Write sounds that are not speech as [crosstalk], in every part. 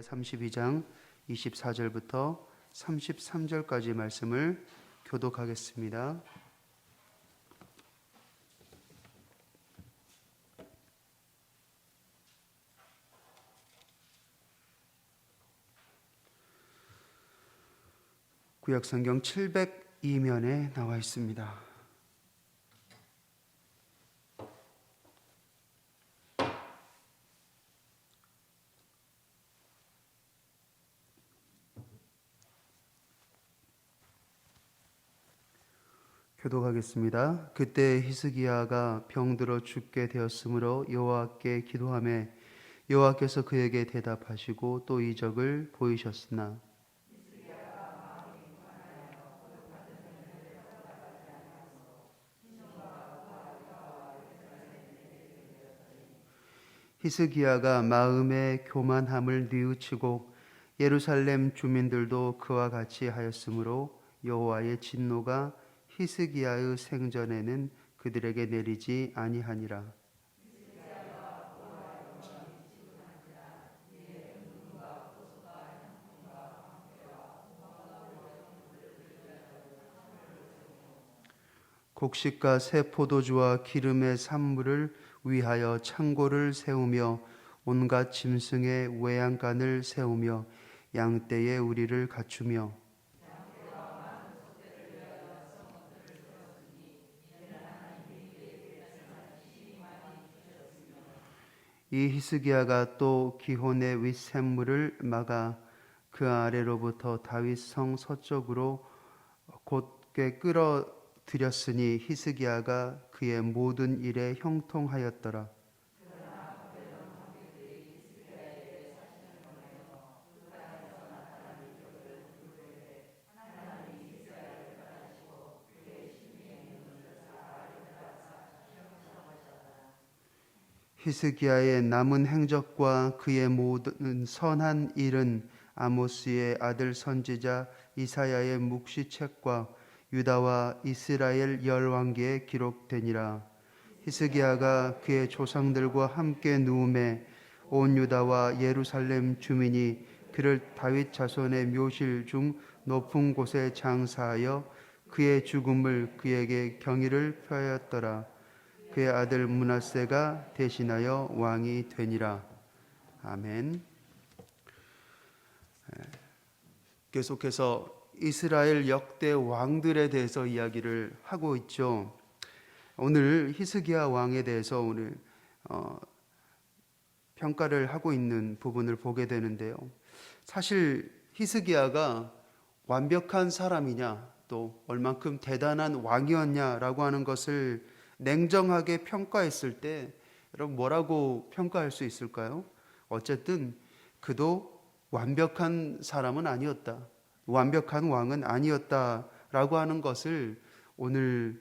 32장 24절부터 33절까지 말씀을 교독하겠습니다. 구약 성경 702면에 나와 있습니다. 교독하겠습니다. 그때 히스기야가 병들어 죽게 되었으므로 여호와께 기도하며 여호와께서 그에게 대답하시고 또 이적을 보이셨으나 히스기야가 마음의 교만함을 뉘우치고 예루살렘 주민들도 그와 같이 하였으므로 여호와의 진노가 히스기야의 생전에는 그들에게 내리지 아니하니라. 곡식과 새 포도주와 기름의 산물을 위하여 창고를 세우며 온갖 짐승의 외양간을 세우며 양떼의 우리를 갖추며 이 히스기야가 또 기혼의 윗샘물을 막아 그 아래로부터 다윗 성 서쪽으로 곧게 끌어들였으니 히스기야가 그의 모든 일에 형통하였더라. 히스기야의 남은 행적과 그의 모든 선한 일은 아모스의 아들 선지자 이사야의 묵시책과 유다와 이스라엘 열왕기에 기록되니라. 히스기야가 그의 조상들과 함께 누움에 온 유다와 예루살렘 주민이 그를 다윗 자손의 묘실 중 높은 곳에 장사하여 그의 죽음을 그에게 경의를 표하였더라. 그의 아들 문하세가 대신하여 왕이 되니라. 아멘. 계속해서 이스라엘 역대 왕들에 대해서 이야기를 하고 있죠. 오늘 히스기야 왕에 대해서 오늘 어, 평가를 하고 있는 부분을 보게 되는데요. 사실 히스기야가 완벽한 사람이냐 또 얼만큼 대단한 왕이었냐라고 하는 것을 냉정하게 평가했을 때 여러분 뭐라고 평가할 수 있을까요? 어쨌든 그도 완벽한 사람은 아니었다. 완벽한 왕은 아니었다라고 하는 것을 오늘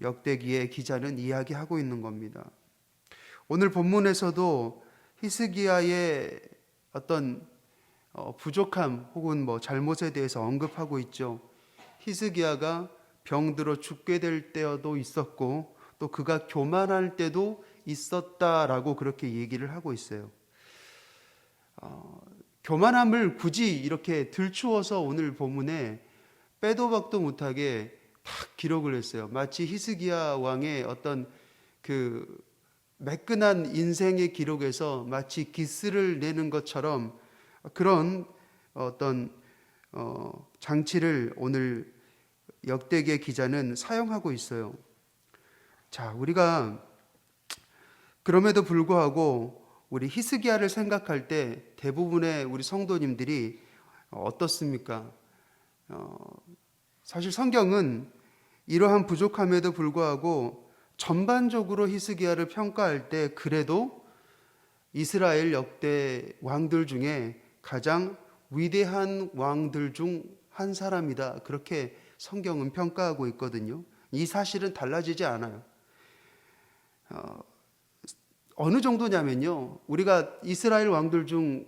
역대기의 기자는 이야기하고 있는 겁니다. 오늘 본문에서도 히스기야의 어떤 어, 부족함 혹은 뭐 잘못에 대해서 언급하고 있죠. 히스기야가 병들어 죽게 될 때도 있었고 또 그가 교만할 때도 있었다라고 그렇게 얘기를 하고 있어요. 어, 교만함을 굳이 이렇게 들추어서 오늘 본문에 빼도 박도 못하게 딱 기록을 했어요. 마치 히스기야 왕의 어떤 그 매끈한 인생의 기록에서 마치 기스를 내는 것처럼 그런 어떤 어, 장치를 오늘 역대계 기자는 사용하고 있어요. 자, 우리가 그럼에도 불구하고 우리 히스기야를 생각할 때 대부분의 우리 성도님들이 어떻습니까? 어, 사실 성경은 이러한 부족함에도 불구하고 전반적으로 히스기야를 평가할 때 그래도 이스라엘 역대 왕들 중에 가장 위대한 왕들 중 한 사람이다. 그렇게 성경은 평가하고 있거든요. 이 사실은 달라지지 않아요. 어, 어느 정도냐면요. 우리가 이스라엘 왕들 중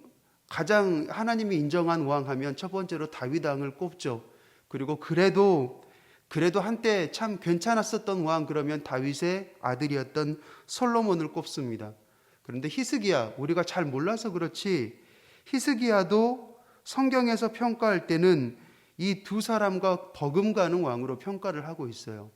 가장 하나님이 인정한 왕 하면 첫 번째로 다윗 왕을 꼽죠. 그리고 그래도 그래도 한때 참 괜찮았었던 왕 그러면 다윗의 아들이었던 솔로몬을 꼽습니다. 그런데 히스기야 우리가 잘 몰라서 그렇지 히스기야도 성경에서 평가할 때는 이 두 사람과 버금가는 왕으로 평가를 하고 있어요.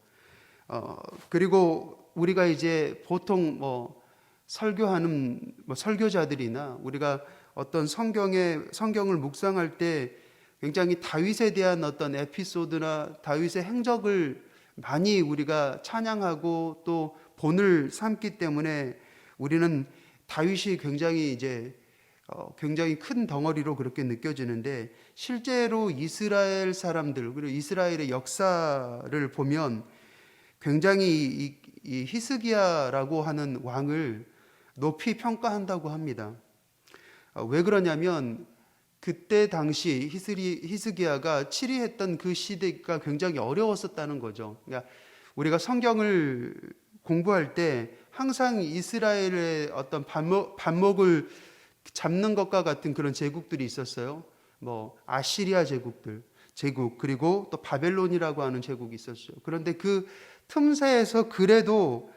어, 그리고 우리가 이제 보통 뭐 설교하는 뭐 설교자들이나 우리가 어떤 성경의 성경을 묵상할 때 굉장히 다윗에 대한 어떤 에피소드나 다윗의 행적을 많이 우리가 찬양하고 또 본을 삼기 때문에 우리는 다윗이 굉장히 이제 어, 굉장히 큰 덩어리로 그렇게 느껴지는데 실제로 이스라엘 사람들 그리고 이스라엘의 역사를 보면 굉장히 이, 이 히스기야라고 하는 왕을 높이 평가한다고 합니다. 어, 왜 그러냐면 그때 당시 히스리, 히스기야가 치리했던 그 시대가 굉장히 어려웠었다는 거죠. 그러니까 우리가 성경을 공부할 때 항상 이스라엘의 어떤 반목, 반목을 잡는 것과 같은 그런 제국들이 있었어요. 뭐 아시리아 제국들, 제국 그리고 또 바벨론이라고 하는 제국이 있었죠. 그런데 그 틈새에서 그래도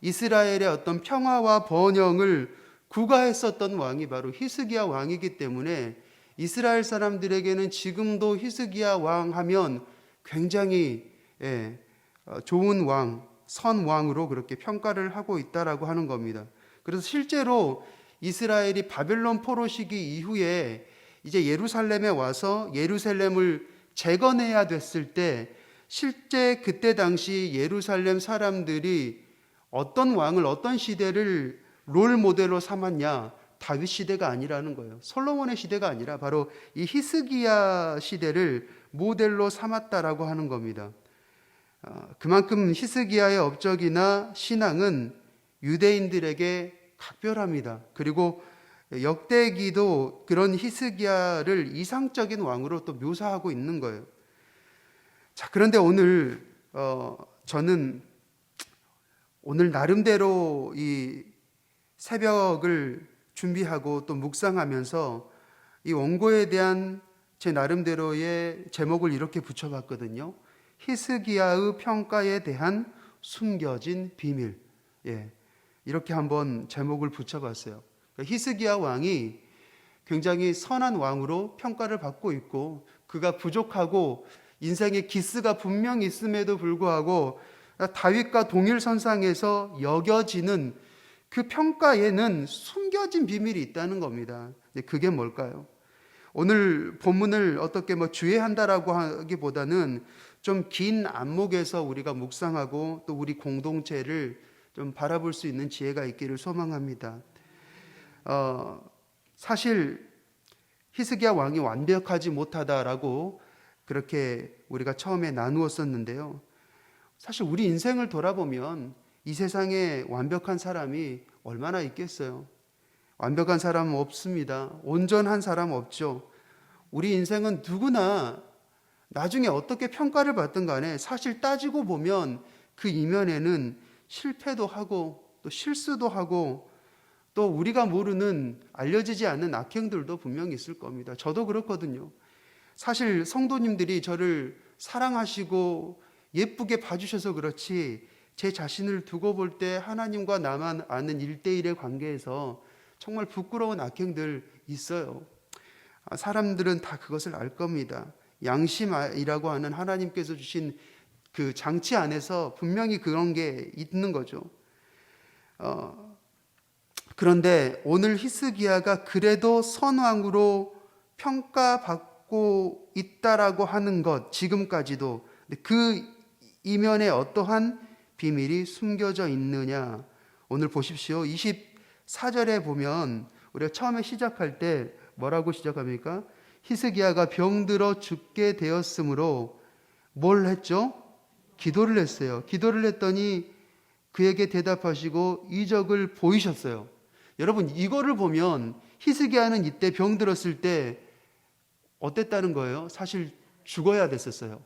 이스라엘의 어떤 평화와 번영을 구가했었던 왕이 바로 히스기야 왕이기 때문에 이스라엘 사람들에게는 지금도 히스기야 왕 하면 굉장히 예, 어, 좋은 왕, 선 왕으로 그렇게 평가를 하고 있다라고 하는 겁니다. 그래서 실제로 이스라엘이 바벨론 포로 시기 이후에 이제 예루살렘에 와서 예루살렘을 재건해야 됐을 때 실제 그때 당시 예루살렘 사람들이 어떤 왕을 어떤 시대를 롤 모델로 삼았냐? 다윗 시대가 아니라는 거예요. 솔로몬의 시대가 아니라 바로 이 히스기야 시대를 모델로 삼았다라고 하는 겁니다. 어, 그만큼 히스기야의 업적이나 신앙은 유대인들에게 각별합니다. 그리고 역대기도 그런 히스기야를 이상적인 왕으로 또 묘사하고 있는 거예요. 자, 그런데 오늘 어, 저는 오늘 나름대로 이 새벽을 준비하고 또 묵상하면서 이 원고에 대한 제 나름대로의 제목을 이렇게 붙여봤거든요. 히스기야의 평가에 대한 숨겨진 비밀. 예. 이렇게 한번 제목을 붙여봤어요. 그러니까 히스기야 왕이 굉장히 선한 왕으로 평가를 받고 있고 그가 부족하고 인생의 기스가 분명 있음에도 불구하고 다윗과 동일 선상에서 여겨지는 그 평가에는 숨겨진 비밀이 있다는 겁니다. 그게 뭘까요? 오늘 본문을 어떻게 뭐 주의한다라고 하기보다는 좀 긴 안목에서 우리가 묵상하고 또 우리 공동체를 좀 바라볼 수 있는 지혜가 있기를 소망합니다. 어, 사실 히스기야 왕이 완벽하지 못하다라고 그렇게 우리가 처음에 나누었었는데요. 사실 우리 인생을 돌아보면 이 세상에 완벽한 사람이 얼마나 있겠어요? 완벽한 사람은 없습니다. 온전한 사람 없죠. 우리 인생은 누구나 나중에 어떻게 평가를 받든 간에 사실 따지고 보면 그 이면에는 실패도 하고 또 실수도 하고 또 우리가 모르는 알려지지 않는 악행들도 분명히 있을 겁니다. 저도 그렇거든요. 사실 성도님들이 저를 사랑하시고 예쁘게 봐주셔서 그렇지 제 자신을 두고 볼 때 하나님과 나만 아는 일대일의 관계에서 정말 부끄러운 악행들 있어요. 아, 사람들은 다 그것을 알 겁니다. 양심이라고 하는 하나님께서 주신 그 장치 안에서 분명히 그런 게 있는 거죠. 어, 그런데 오늘 히스기야가 그래도 선왕으로 평가받고 있다라고 하는 것 지금까지도 그 이면에 어떠한 비밀이 숨겨져 있느냐 오늘 보십시오. 24절에 보면 우리가 처음에 시작할 때 뭐라고 시작합니까? 히스기야가 병들어 죽게 되었으므로 뭘 했죠? 기도를 했어요. 기도를 했더니 그에게 대답하시고 이적을 보이셨어요. 여러분 이거를 보면 히스기야는 이때 병 들었을 때 어땠다는 거예요? 사실 죽어야 됐었어요.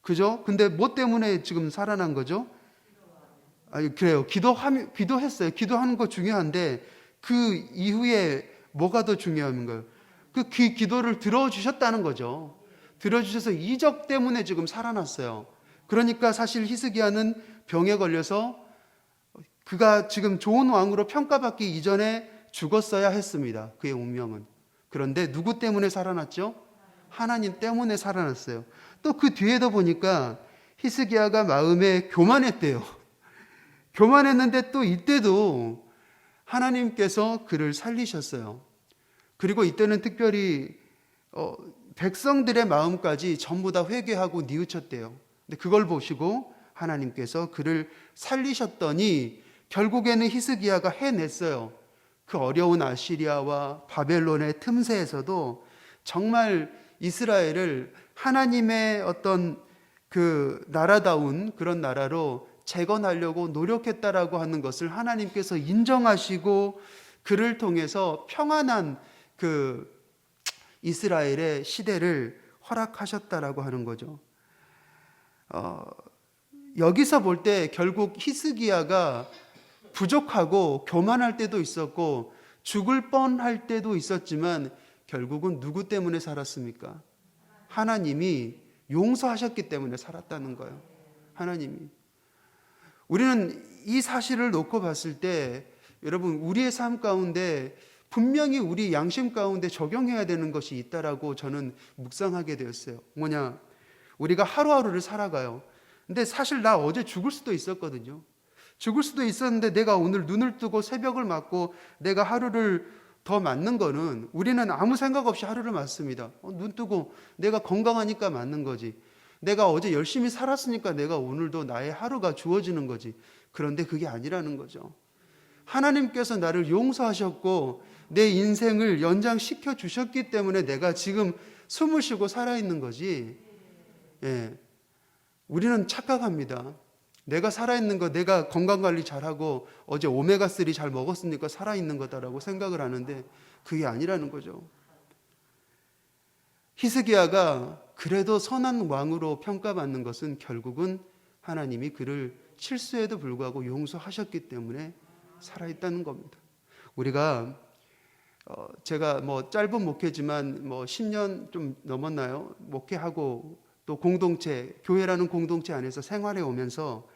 그죠? 근데 뭐 때문에 지금 살아난 거죠? 아니, 그래요. 기도하면, 기도했어요. 기도하는 거 중요한데 그 이후에 뭐가 더 중요한 거예요? 그 기, 기도를 들어주셨다는 거죠. 들어주셔서 이적 때문에 지금 살아났어요. 그러니까 사실 히스기야는 병에 걸려서 그가 지금 좋은 왕으로 평가받기 이전에 죽었어야 했습니다. 그의 운명은. 그런데 누구 때문에 살아났죠? 하나님 때문에 살아났어요. 또 그 뒤에도 보니까 히스기야가 마음에 교만했대요. [laughs] 교만했는데 또 이때도 하나님께서 그를 살리셨어요. 그리고 이때는 특별히 어, 백성들의 마음까지 전부 다 회개하고 뉘우쳤대요. 근데 그걸 보시고 하나님께서 그를 살리셨더니 결국에는 히스기야가 해냈어요. 그 어려운 아시리아와 바벨론의 틈새에서도 정말 이스라엘을 하나님의 어떤 그 나라다운 그런 나라로 재건하려고 노력했다라고 하는 것을 하나님께서 인정하시고 그를 통해서 평안한 그 이스라엘의 시대를 허락하셨다라고 하는 거죠. 어, 여기서 볼 때 결국 히스기야가 부족하고 교만할 때도 있었고 죽을 뻔할 때도 있었지만 결국은 누구 때문에 살았습니까? 하나님이 용서하셨기 때문에 살았다는 거예요. 하나님이. 우리는 이 사실을 놓고 봤을 때 여러분 우리의 삶 가운데 분명히 우리 양심 가운데 적용해야 되는 것이 있다라고 저는 묵상하게 되었어요. 뭐냐? 우리가 하루하루를 살아가요. 근데 사실 나 어제 죽을 수도 있었거든요. 죽을 수도 있었는데 내가 오늘 눈을 뜨고 새벽을 맞고 내가 하루를 더 맞는 거는 우리는 아무 생각 없이 하루를 맞습니다. 어, 눈 뜨고 내가 건강하니까 맞는 거지. 내가 어제 열심히 살았으니까 내가 오늘도 나의 하루가 주어지는 거지. 그런데 그게 아니라는 거죠. 하나님께서 나를 용서하셨고 내 인생을 연장시켜 주셨기 때문에 내가 지금 숨을 쉬고 살아있는 거지. 예. 우리는 착각합니다. 내가 살아있는 거, 내가 건강관리 잘하고 어제 오메가3 잘 먹었으니까 살아있는 거다라고 생각을 하는데 그게 아니라는 거죠. 히스기야가 그래도 선한 왕으로 평가받는 것은 결국은 하나님이 그를 실수에도 불구하고 용서하셨기 때문에 살아있다는 겁니다. 우리가 어 제가 뭐 짧은 목회지만 뭐 10년 좀 넘었나요? 목회하고 또 공동체, 교회라는 공동체 안에서 생활해 오면서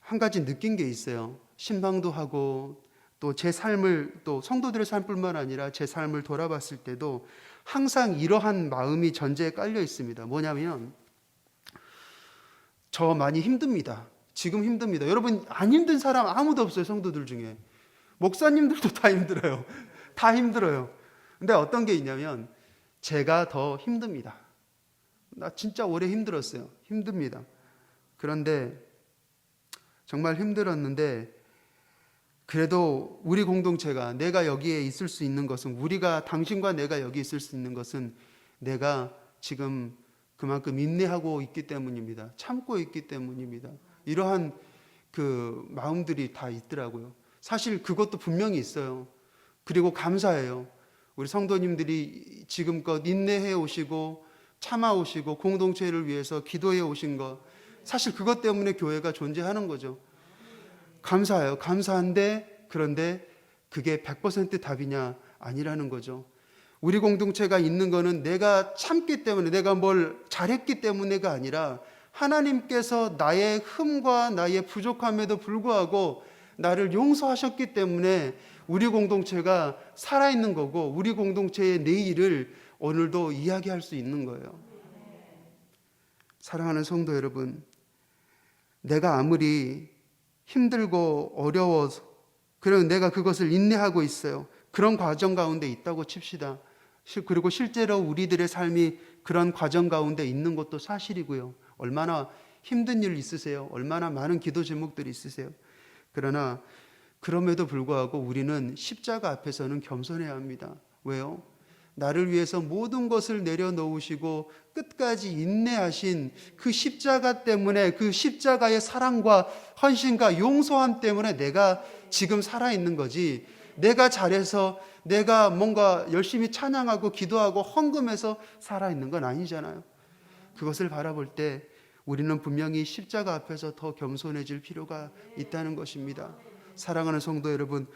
한 가지 느낀 게 있어요. 신방도 하고 또 제 삶을 또 성도들의 삶뿐만 아니라 제 삶을 돌아봤을 때도 항상 이러한 마음이 전제에 깔려 있습니다. 뭐냐면 저 많이 힘듭니다. 지금 힘듭니다. 여러분 안 힘든 사람 아무도 없어요. 성도들 중에. 목사님들도 다 힘들어요. [laughs] 다 힘들어요. 근데 어떤 게 있냐면 제가 더 힘듭니다. 나 진짜 오래 힘들었어요. 힘듭니다. 그런데 정말 힘들었는데 그래도 우리 공동체가 내가 여기에 있을 수 있는 것은 우리가 당신과 내가 여기 있을 수 있는 것은 내가 지금 그만큼 인내하고 있기 때문입니다. 참고 있기 때문입니다. 이러한 그 마음들이 다 있더라고요. 사실 그것도 분명히 있어요. 그리고 감사해요. 우리 성도님들이 지금껏 인내해 오시고 참아 오시고 공동체를 위해서 기도해 오신 것 사실 그것 때문에 교회가 존재하는 거죠. 감사해요. 감사한데 그런데 그게 100% 답이냐 아니라는 거죠. 우리 공동체가 있는 거는 내가 참기 때문에 내가 뭘 잘했기 때문에가 아니라 하나님께서 나의 흠과 나의 부족함에도 불구하고 나를 용서하셨기 때문에 우리 공동체가 살아있는 거고 우리 공동체의 내일을 오늘도 이야기할 수 있는 거예요. 사랑하는 성도 여러분, 내가 아무리 힘들고 어려워서 그리고 내가 그것을 인내하고 있어요. 그런 과정 가운데 있다고 칩시다. 그리고 실제로 우리들의 삶이 그런 과정 가운데 있는 것도 사실이고요. 얼마나 힘든 일 있으세요? 얼마나 많은 기도 제목들이 있으세요? 그러나 그럼에도 불구하고 우리는 십자가 앞에서는 겸손해야 합니다. 왜요? 나를 위해서 모든 것을 내려놓으시고 끝까지 인내하신 그 십자가 때문에 그 십자가의 사랑과 헌신과 용서함 때문에 내가 지금 살아있는 거지. 내가 잘해서 내가 뭔가 열심히 찬양하고 기도하고 헌금해서 살아있는 건 아니잖아요. 그것을 바라볼 때 우리는 분명히 십자가 앞에서 더 겸손해질 필요가 있다는 것입니다. 사랑하는 성도 여러분,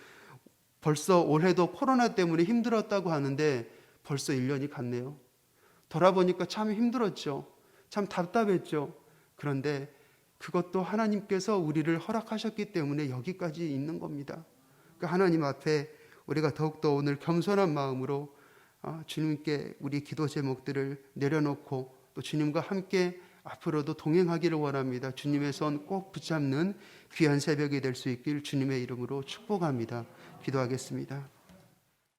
벌써 올해도 코로나 때문에 힘들었다고 하는데 벌써 1년이 갔네요. 돌아보니까 참 힘들었죠. 참 답답했죠. 그런데 그것도 하나님께서 우리를 허락하셨기 때문에 여기까지 있는 겁니다. 그 하나님 앞에 우리가 더욱더 오늘 겸손한 마음으로 어, 주님께 우리 기도 제목들을 내려놓고 또 주님과 함께 앞으로도 동행하기를 원합니다. 주님의 손 꼭 붙잡는 귀한 새벽이 될 수 있길 주님의 이름으로 축복합니다. 기도하겠습니다.